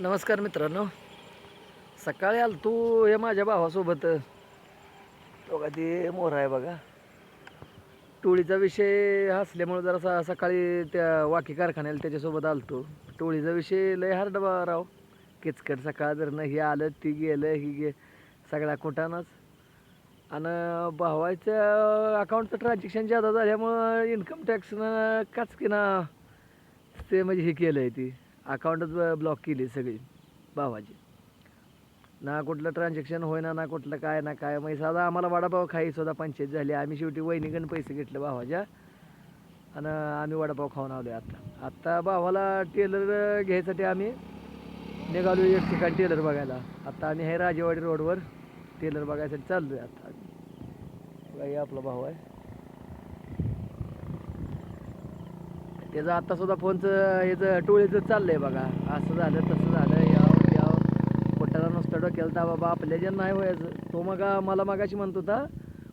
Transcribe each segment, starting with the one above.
नमस्कार मित्रांनो. सकाळी आल तू हे माझ्या भावासोबत. तो का ते मोर आहे बघा. टोळीचा विषय असल्यामुळे जरा सकाळी त्या वाकी कारखान्याला त्याच्यासोबत आलतो. टोळीचा विषय लय हार्ड बा राव. किचकट सकाळ जर हे आलं ती गेलं ही गे सगळ्या कुठानच आणि भावाच्या अकाउंटचं ट्रान्झॅक्शन जादा झाल्यामुळं इन्कम टॅक्सनं काचकीनं ते म्हणजे हे केलं आहे ती. अकाउंटच ब्लॉक केली सगळी भावाची. ना कुठलं ट्रान्झॅक्शन होईना ना कुठलं काय ना काय. मग साधा आम्हाला वडापाव खाई सुद्धा पंचायत झाली. आम्ही शेवटी वहिनीकडून पैसे घेतले भावाच्या. आणि आम्ही वडापाव खाऊन आलो आहे आत्ता भावाला टेलर घ्यायसाठी आम्ही निघालो एक ठिकाणी टेलर बघायला. आत्ता आम्ही हे राजेवाडी रोडवर टेलर बघायसाठी चाललो आहे आत्ता काही आपला भाऊ आहे. त्याचं आता सुद्धा फोनचं याचं टोळीचं चाललंय बघा. असं झालं तसं झालं. याव याव. पोटाला नुसतं डोक्याला तर बाबा आपल्या जे नाही व्हायचं. तो मग मला मागाशी म्हणत होता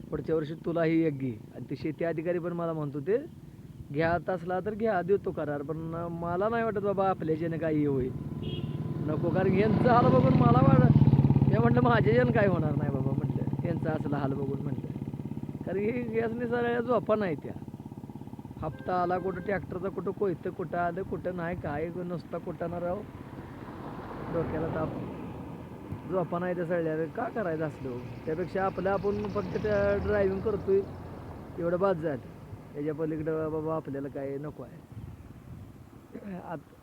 पुढच्या वर्षी तुला ही एक घे. आणि ते शेती अधिकारी पण मला म्हणत होते घ्या असला तर घ्या देतो करार. पण मला नाही वाटत बाबा आपल्या ज्याने काही होईल. नको कारण यांचं हाल बघून मला वाट मी म्हटलं माझ्या ज्यानं काय होणार नाही बाबा म्हटलं. यांचं असलं हाल बघून म्हटलं. कारण हे यासनी सगळ्या झोपा नाही त्या. हप्ता आला कुठं ट्रॅक्टरचा कुठं कोयतं कुठं आलं कुठं नाही काय नुसता कुठं ना राव. डोक्याला ताप. झोपा नाही त्या सळल्या का करायचं असलं? त्यापेक्षा आपलं आपण फक्त त्या ड्रायव्हिंग करतोय एवढं बाद झालं. त्याच्या पलीकडं बाबा आपल्याला काय नको आहे. आता